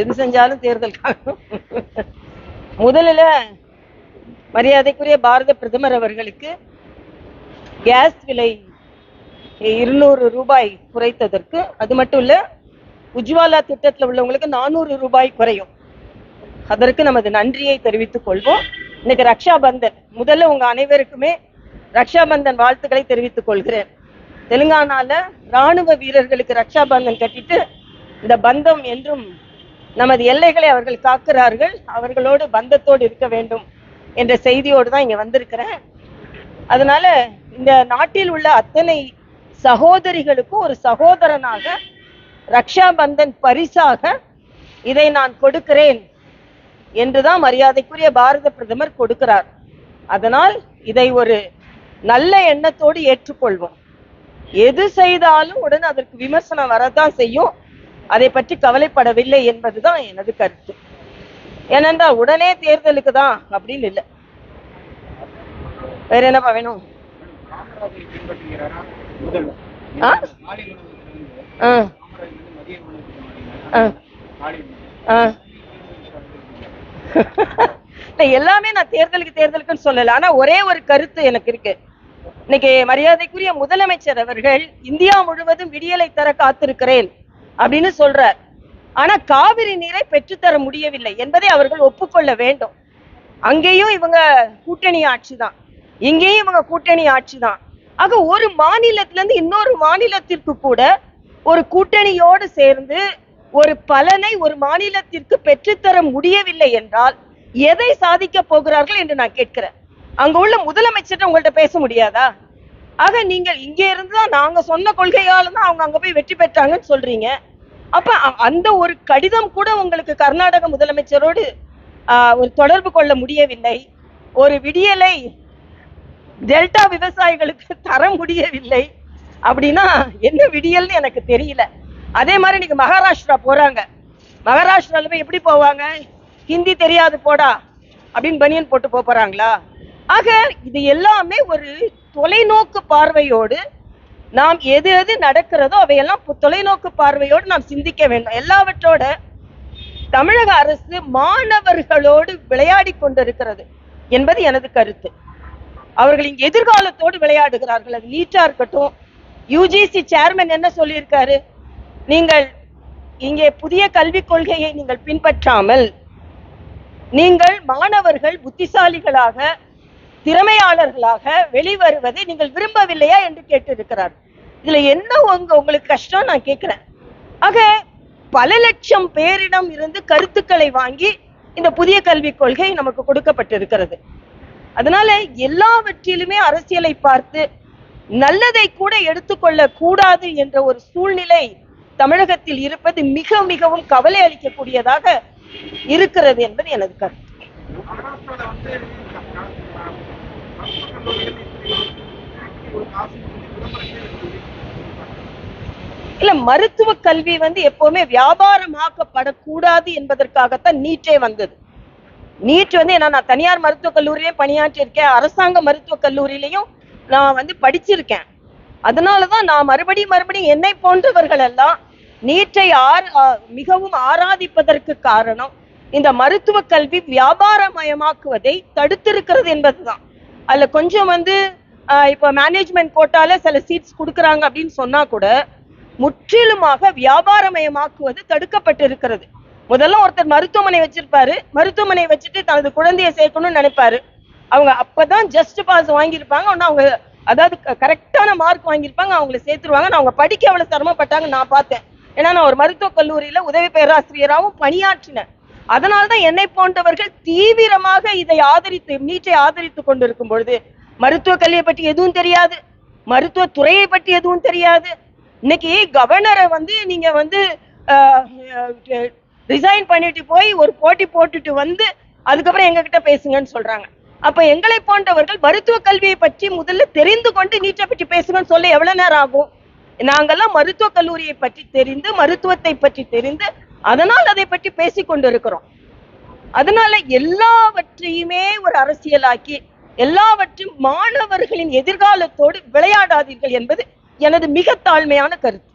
எது செஞ்சாலும் தேர்தல் காணும். முதல்ல மரியாதைக்குரிய பாரத பிரதமர் அவர்களுக்கு கேஸ் விலை இருநூறு ரூபாய் குறைத்ததற்கு அது மட்டும் இல்ல உஜ்வாலா திட்டத்தில் உள்ளவங்களுக்கு நானூறு ரூபாய் குறையும். அதற்கு நமது நன்றியை தெரிவித்துக் கொள்வோம். இன்னைக்கு ரக்ஷா பந்தன் முதல்ல உங்க அனைவருக்குமே ரக்ஷா பந்தன் வாழ்த்துக்களை தெரிவித்துக் கொள்கிறேன். தெலுங்கானால ராணுவ வீரர்களுக்கு ரக்ஷா பந்தன் கட்டிட்டு இந்த பந்தம் என்றும் நமது எல்லைகளை அவர்கள் காக்கிறார்கள். அவர்களோடு பந்தத்தோடு இருக்க வேண்டும் என்ற செய்தியோடு தான் இங்க வந்திருக்கிறேன். அதனால இந்த நாட்டில் உள்ள அத்தனை சகோதரிகளுக்கும் ஒரு சகோதரனாக ரக்ஷா பந்தன் பரிசாக இதை நான் கொடுக்கிறேன் என்றுதான் மரியாதைக்குரிய பாரத பிரதமர் கொடுக்கிறார். அதனால் இதை ஒரு நல்ல எண்ணத்தோடு ஏற்றுக்கொள்வோம். எது செய்தாலும் உடனே அதற்கு விமர்சனம் வரதான் செய்யும். அதை பற்றி கவலைப்படவில்லை என்பதுதான் எனது கருத்து. ஏனென்றால் உடனே தேர்தலுக்கு தான் அப்படின்னு இல்லை. வேற என்னப்பா வேணும்? எல்லாமே நான் தேர்தலுக்கு தேர்தலுக்குன்னு சொல்லல. ஆனா ஒரே ஒரு கருத்து எனக்கு இருக்கு. இன்னைக்கு மரியாதைக்குரிய முதலமைச்சர் அவர்கள் இந்தியா முழுவதும் விடியலை தர காத்திருக்கிறேன். அப்படின்னு சொல்றார். ஆனா காவிரி நீரை பெற்றுத்தர முடியவில்லை என்பதை அவர்கள் ஒப்புக்கொள்ள வேண்டும். அங்கேயும் இவங்க கூட்டணி ஆட்சி தான். இங்கேயும் இவங்க கூட்டணி ஆட்சி தான். ஆக ஒரு மாநிலத்திலிருந்து இன்னொரு மாநிலத்திற்கு கூட ஒரு கூட்டணியோடு சேர்ந்து ஒரு பலனை ஒரு மாநிலத்திற்கு பெற்றுத்தர முடியவில்லை என்றால் எதை சாதிக்க போகிறார்கள் என்று நான் கேட்கிறேன். அங்க உள்ள முதலமைச்சர் உங்கள்ட்ட பேச முடியாதா? ஆக நீங்கள் இங்கே இருந்து தான் நாங்க சொன்ன கொள்கையால தான் அவங்க அங்க போய் வெற்றி பெற்றாங்கன்னு சொல்றீங்க. அப்ப அந்த ஒரு கடிதம் கூட உங்களுக்கு கர்நாடக முதலமைச்சரோடு ஒரு தொடர்பு கொள்ள முடியவில்லை. ஒரு விடியலை டெல்டா விவசாயிகளுக்கு தர முடியவில்லை. அப்படின்னா என்ன விடியல்னு எனக்கு தெரியல. அதே மாதிரி இன்னைக்கு மகாராஷ்டிரா போறாங்க. மகாராஷ்டிரால போய் எப்படி போவாங்க? ஹிந்தி தெரியாது போடா. அப்படின்னு பனியன் போட்டு போப் போறாங்களா? ஆக இது எல்லாமே ஒரு தொலைநோக்கு பார்வையோடு நாம் எது எது நடக்கிறதோ அவையெல்லாம் தொலைநோக்கு பார்வையோடு நாம் சிந்திக்க வேண்டும். எல்லாவற்றோட தமிழக அரசு மாணவர்களோடு விளையாடி கொண்டிருக்கிறது என்பது எனது கருத்து. அவர்களின் எதிர்காலத்தோடு விளையாடுகிறார்கள். அது நீட்டா இருக்கட்டும். யூஜிசி சேர்மன் என்ன சொல்லியிருக்காரு? நீங்கள் இங்கே புதிய கல்விக் கொள்கையை நீங்கள் பின்பற்றாமல் நீங்கள் மாணவர்கள் புத்திசாலிகளாக திறமையாளர்களாக வெளிவருவதை நீங்கள் விரும்பவில்லையா என்று கேட்டிருக்கிறார். இதுல என்ன உங்க உங்களுக்கு கஷ்டம்? நான் கேட்கிறேன். ஆக பல லட்சம் பேரிடம் இருந்து கருத்துக்களை வாங்கி இந்த புதிய கல்விக் கொள்கை நமக்கு கொடுக்கப்பட்டிருக்கிறது. அதனால எல்லாவற்றிலுமே அரசியலை பார்த்து நல்லதை கூட எடுத்துக்கொள்ள கூடாது என்ற ஒரு சூழ்நிலை தமிழகத்தில் இருப்பது மிக மிகவும் கவலை அளிக்கக்கூடியதாக இருக்கிறது என்பது எனது கருத்து மகாராஷ்டிரால வந்து ஒரு காசு விளம்பரங்களே இல்ல மருத்துவ கல்வி வந்து எப்பவுமே வியாபாரமாக்கப்படக்கூடாது என்பதற்காகத்தான் நீட்டே வந்தது. நீட் வந்து ஏன்னா நான் தனியார் மருத்துவக் கல்லூரியிலையும் பணியாற்றி இருக்கேன் அரசாங்க மருத்துவக் கல்லூரியிலையும் நான் வந்து படிச்சிருக்கேன். அதனாலதான் நான் மறுபடியும் மறுபடியும் என்னை போன்றவர்கள் எல்லாம் நீட்டை ஆர் மிகவும் ஆராதிப்பதற்கு காரணம் இந்த மருத்துவ கல்வி வியாபாரமயமாக்குவதை தடுத்திருக்கிறது என்பதுதான். அதில் கொஞ்சம் வந்து இப்போ மேனேஜ்மெண்ட் கோட்டால சில சீட்ஸ் கொடுக்குறாங்க அப்படின்னு சொன்னா கூட முற்றிலுமாக வியாபாரமயமாக்குவது தடுக்கப்பட்டிருக்கிறது. முதல்ல ஒருத்தர் மருத்துவமனை வச்சிருப்பாரு. மருத்துவமனை வச்சுட்டு தனது குழந்தையை சேர்க்கணும்னு நினைப்பாரு. அவங்க அப்பதான் ஜஸ்ட் பாஸ் வாங்கியிருப்பாங்க. ஆனா அவங்க அதாவது கரெக்டான மார்க் வாங்கியிருப்பாங்க. அவங்கள சேர்த்துருவாங்க. நான் அவங்க படிக்க அவ்வளவு சிரமப்பட்டாங்க நான் பார்த்தேன். ஏன்னா நான் ஒரு மருத்துவக் கல்லூரியில உதவி பேராசிரியராகவும் பணியாற்றினேன். அதனால்தான் என்னை போன்றவர்கள் தீவிரமாக இதை ஆதரித்து நீட்டை ஆதரித்து கொண்டிருக்கும் பொழுது மருத்துவ கல்வியை பற்றி எதுவும் தெரியாது. மருத்துவ துறையை பற்றி எதுவும் தெரியாது. இன்னைக்கு கவர்னரை வந்து நீங்க வந்து ரிசைன் பண்ணிட்டு போய் ஒரு போட்டி போட்டுட்டு வந்து அதுக்கப்புறம் எங்ககிட்ட பேசுங்கன்னு சொல்றாங்க. அப்ப எங்களை போன்றவர்கள் மருத்துவ கல்வியை பற்றி முதல்ல தெரிந்து கொண்டு நீட்டை பற்றி பேசுங்கன்னு சொல்ல எவ்வளவு நேரம் ஆகும்? நாங்கெல்லாம் மருத்துவ கல்லூரியை பற்றி தெரிந்து மருத்துவத்தை பற்றி தெரிந்து அதனால் அதை பற்றி பேசிக் கொண்டிருக்கிறோம். அதனால எல்லாவற்றையுமே ஒரு அரசியலாக்கி எல்லாவற்றையும் மாணவர்களின் எதிர்காலத்தோடு விளையாடாதீர்கள் என்பது எனது மிக தாழ்மையான கருத்து.